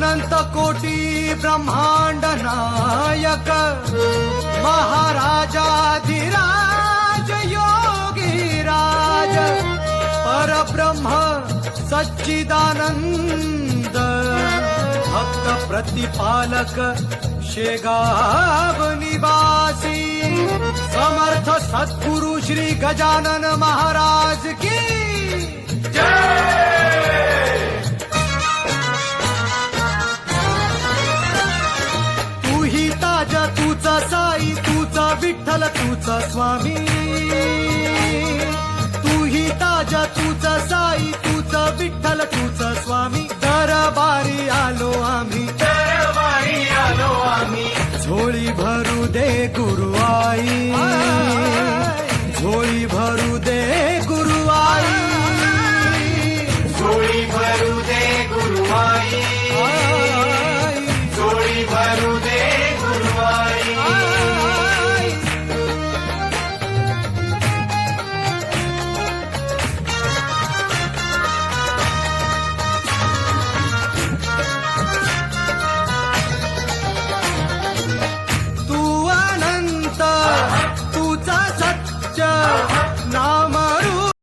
अनंत कोटी ब्रह्मांड नायक राज परब्रह्म सच्चिदानंद भक्त प्रतिपालक शेगाव निवासी समर्थ सद्गुरु श्री गजानन महाराज तूचा स्वामी. तूही ताजा तूचा साई तूचा विठ्ठल तूचा स्वामी. दरबारी आलो आम्ही. दरबारी आलो आम्ही. झोळी भरू दे गुरुआई 아